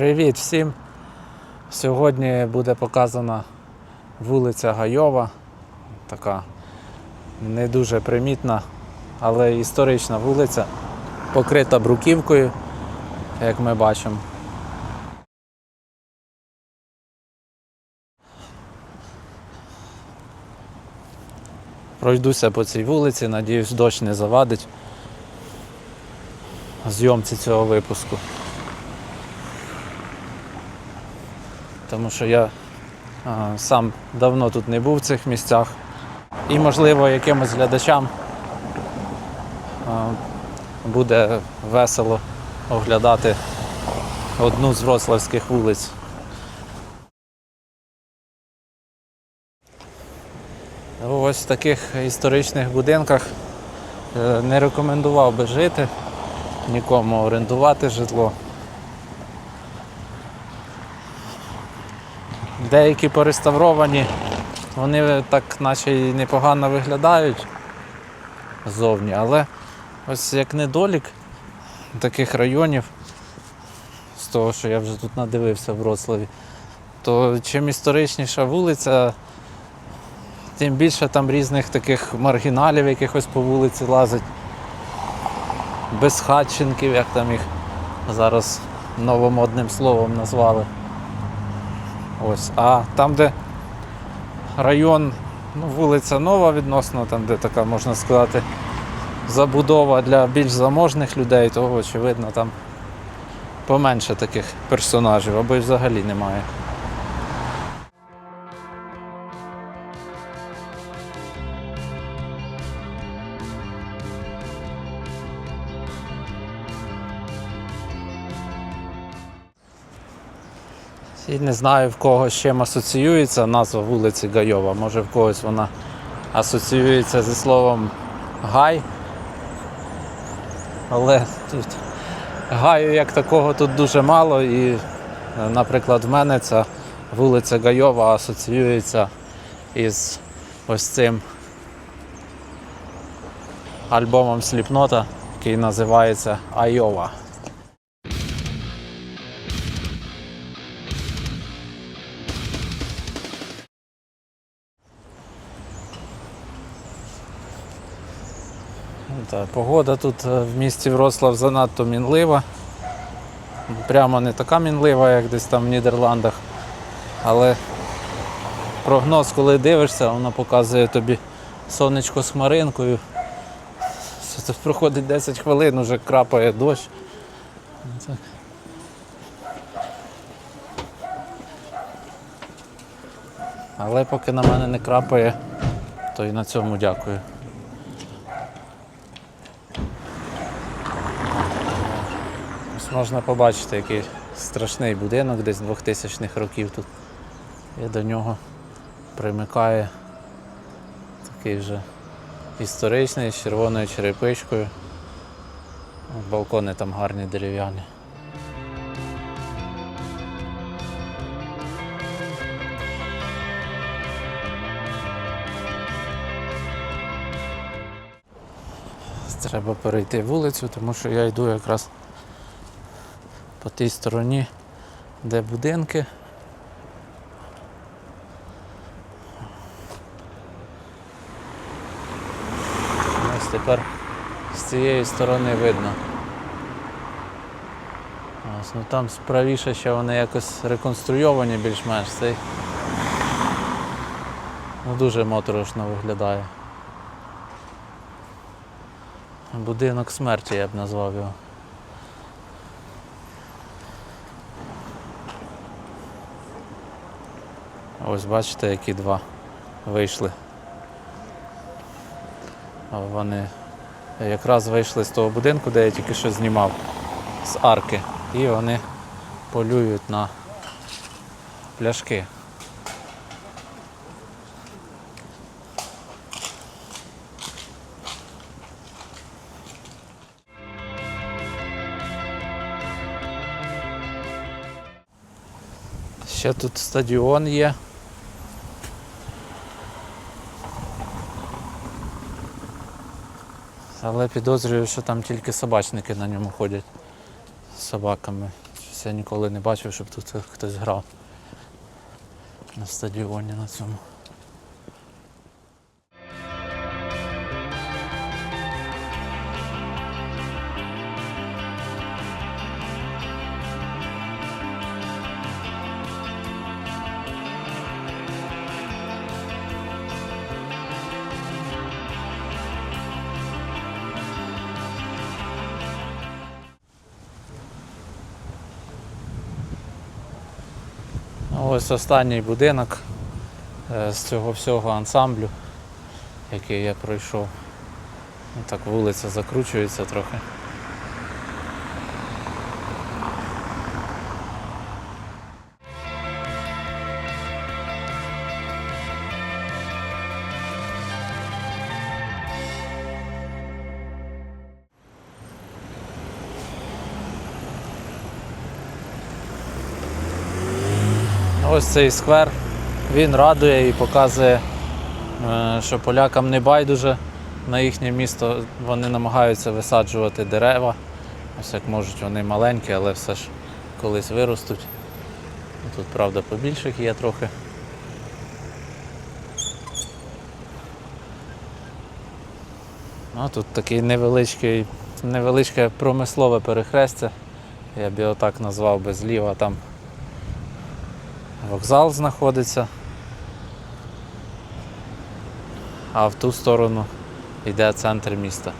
Привіт всім! Сьогодні буде показана вулиця Гайова, така не дуже примітна, але історична вулиця, покрита бруківкою, як ми бачимо. Пройдуся по цій вулиці, надіюсь, дощ не завадить зйомці цього випуску. Тому що я сам давно тут не був в цих місцях. І, можливо, якимось глядачам буде весело оглядати одну з вроцлавських вулиць. Ось в таких історичних будинках е, не рекомендував би жити, нікому орендувати житло. Деякі пореставровані, вони так наче і непогано виглядають ззовні, але ось як недолік таких районів, з того, що я вже тут надивився в Вроцлаві, то чим історичніша вулиця, тим більше там різних таких маргіналів якихось по вулиці лазить, безхатченків, як там їх зараз новомодним словом назвали. Ось. А там, де район, ну, вулиця нова відносно, там, де така, можна сказати, забудова для більш заможних людей, то очевидно там поменше таких персонажів, або й взагалі немає. І не знаю в кого з чим асоціюється назва вулиці Гайова. Може в когось вона асоціюється зі словом гай. Але тут гаю як такого тут дуже мало і, наприклад, в мене ця вулиця Гайова асоціюється із ось цим альбомом Сліпнота, який називається Айова. Та, погода тут е, в місті Вроцлав занадто мінлива. Прямо не така мінлива, як десь там в Нідерландах. Але прогноз, коли дивишся, воно показує тобі сонечко з хмаринкою. Це проходить 10 хвилин, вже крапає дощ. Так. Але поки на мене не крапає, то і на цьому дякую. Можна побачити, який страшний будинок десь 2000-х років тут. І до нього примикає такий вже історичний з червоною черепичкою. Балкони там гарні дерев'яні. Треба перейти вулицю, тому що я йду якраз по тій стороні, де будинки. Ось тепер з цієї сторони видно. Ось, ну там справіше ще вони якось реконструйовані більш-менш цей. Ну, дуже моторошно виглядає. Будинок смерті я б назвав його. Ось бачите, які два вийшли. Вони якраз вийшли з того будинку, де я тільки що знімав, з арки. І вони полюють на пляшки. Ще тут стадіон є. Але підозрюю, що там тільки собачники на ньому ходять з собаками. Щось я ніколи не бачив, щоб тут хтось грав на стадіоні на цьому. Ось останній будинок е, з цього всього ансамблю, який я пройшов. Так вулиця закручується трохи. Ось цей сквер, він радує і показує, е, що полякам не байдуже на їхнє місто. Вони намагаються висаджувати дерева. Ось як можуть, вони маленькі, але все ж колись виростуть. Тут, правда, побільших є трохи. Ну, тут такий невеличкий, невеличке промислове перехрестя. Я б його так назвав би зліва там вокзал знаходиться. А в ту сторону йде центр міста.